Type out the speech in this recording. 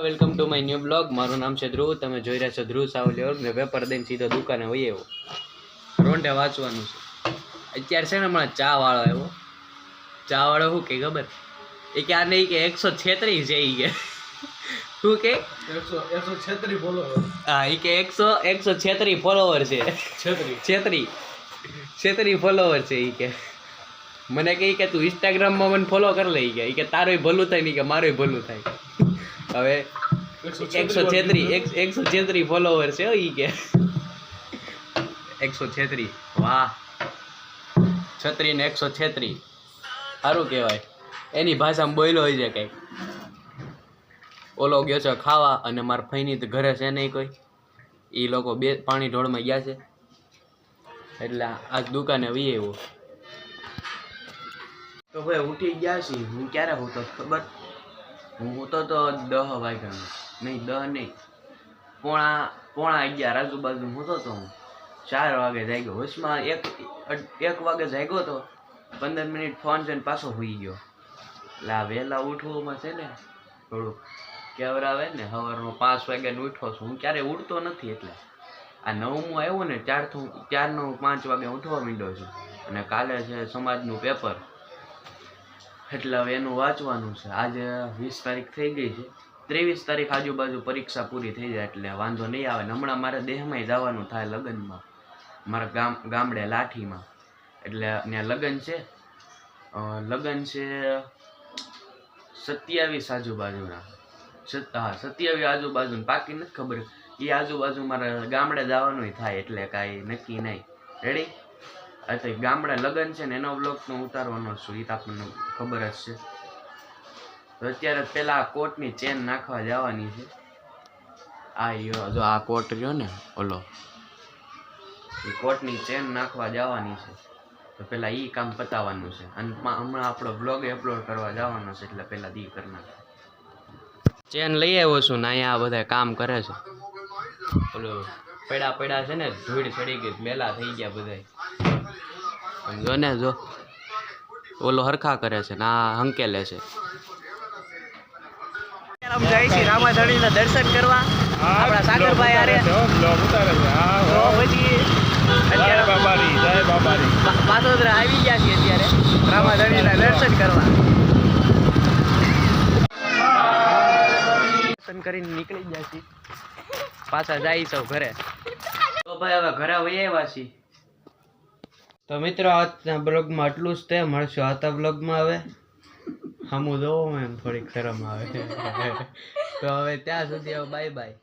Welcome to my new blog મારું નામ છે ધ્રુવ. તમે જોઈ રહ્યા છો ધ્રુવ સાવલી ઓર વેપાર દઈને સીધો દુકાને હોય એવો રોંઢે વાંચવાનું છે. અત્યારે છે ને હમણાં ચા વાળો એવો ચા વાળો શું કે ખબર? એ કે આ નહીં કે એકસો છેત્રીસ છે ઈ કે. શું કે? એકસો છત્રી બોલો હા એ કે એકસો એકસો છેત્રી ફોલોવર છે. છત્રી છેત્રી છેત્રી ફોલોવર છે એ કે. મને કહે કે તું ઇન્સ્ટાગ્રામમાં મને ફોલો કરી લઈ ગયા એ કે તારોય ભલું થાય નહીં કે મારોય ભલું થાય. હવે એકસો છેત્રી એકસો છેત્રી. ફોલોવર છે ઈ કે. એકસો છેત્રી. વાહ. છત્રી ને એકસો છેત્રી. સારું કહેવાય. એની ભાષામાં બોલ્યો હોય છે કંઈક. ઓલો ગયો છે ખાવા અને મારા ફઈની તો ઘરે છે નહીં કોઈ. એ લોકો બે પાણી ઢોળમાં ગયા છે. એટલે આજ દુકાને વી આવ્યો. તો ભાઈ ઉઠી ગયા છીએ. હું ક્યારે હોતો ખબર? હું તો તો દહ વાગ્યાનો નહીં, દહ નહીં. પોણા પોણા અગિયાર આજુબાજુ હોતો તો હું. ચાર વાગે જાગ્યો. હોશમાં એક એક વાગે જાગ્યો તો પંદર મિનિટ ફોન છે ને પાછો હોઈ ગયો. એટલે આ વહેલા ઉઠવામાં છે ને થોડુંક કેવરાવે ને, સવારનો પાંચ વાગ્યાને ઉઠો છું. હું ક્યારેય ઉઠતો નથી એટલે. આ નવમું આવ્યું ને, ત્યારથી હું, ત્યારનો પાંચ વાગે ઉઠવા માંડ્યો છું. અને કાલે છે સમાજનું પેપર. એટલે હવે એનું વાંચવાનું છે. આજે વીસ તારીખ થઈ ગઈ છે. ત્રેવીસ તારીખ આજુબાજુ પરીક્ષા પૂરી થઈ જાય એટલે વાંધો નહીં આવે. હમણાં મારે દેહમાંય જવાનું થાય લગ્નમાં. મારા ગામ, ગામડે લાઠીમાં. એટલે ત્યાં લગ્ન છે. લગ્ન છે સત્યાવીસ આજુબાજુના. હા, સત્યાવીસ આજુબાજુ પાકી નથી ખબર. એ આજુબાજુ મારે ગામડે જવાનું થાય એટલે કાંઈ નક્કી નહીં. રેડી એટલે ગામડે લગ્ન છે ને એનો બ્લોગ તો ઉતારવાનો છું. એ તો આપણને ખબર જ છે. તો અત્યારે પેલા આ કોટની ચેન નાખવા જવાની છે. આ જો આ કોટ રહ્યો ને, ઓલો. એ કોટની ચેન નાખવા જવાની છે. તો પેલા એ કામ પતાવવાનું છે. અને હમણાં આપણો બ્લોગ અપલોડ કરવા જવાનો છે એટલે પેલા દી કરી નાખે. ચેન લઈ આવ્યો છું ને, અહીંયા બધા કામ કરે છે. ઓલું પેડા પડા છે ને, ધૂળ ચડી ગઈ, મેલા થઈ ગયા બધા જો ને જો. ઓલો હરખા કરે છે ને આ હંકેલે છે. જાય છે રામાધણીના દર્શન કરવા. આપણા સાગરભાઈ હારે બ્લોગ ઉતારે છે. હા તો પછી જય બાબારી જય બાબારી પા- આવી ગયા છે અત્યારે. રામાધણીના દર્શન કરવા. દર્શન કરીને નીકળી ગયા છીએ. પાછા જાય છો ઘરે. તો ભાઈ હવે ઘરે વહી આવ્યા છીએ. તો મિત્રો, આજના બ્લોગમાં આટલું જ તે. મળશું આવતા બ્લોગમાં હવે. હમું જોવો એમ થોડીક શરમ આવે. તો હવે ત્યાં સુધી હવે બાય બાય.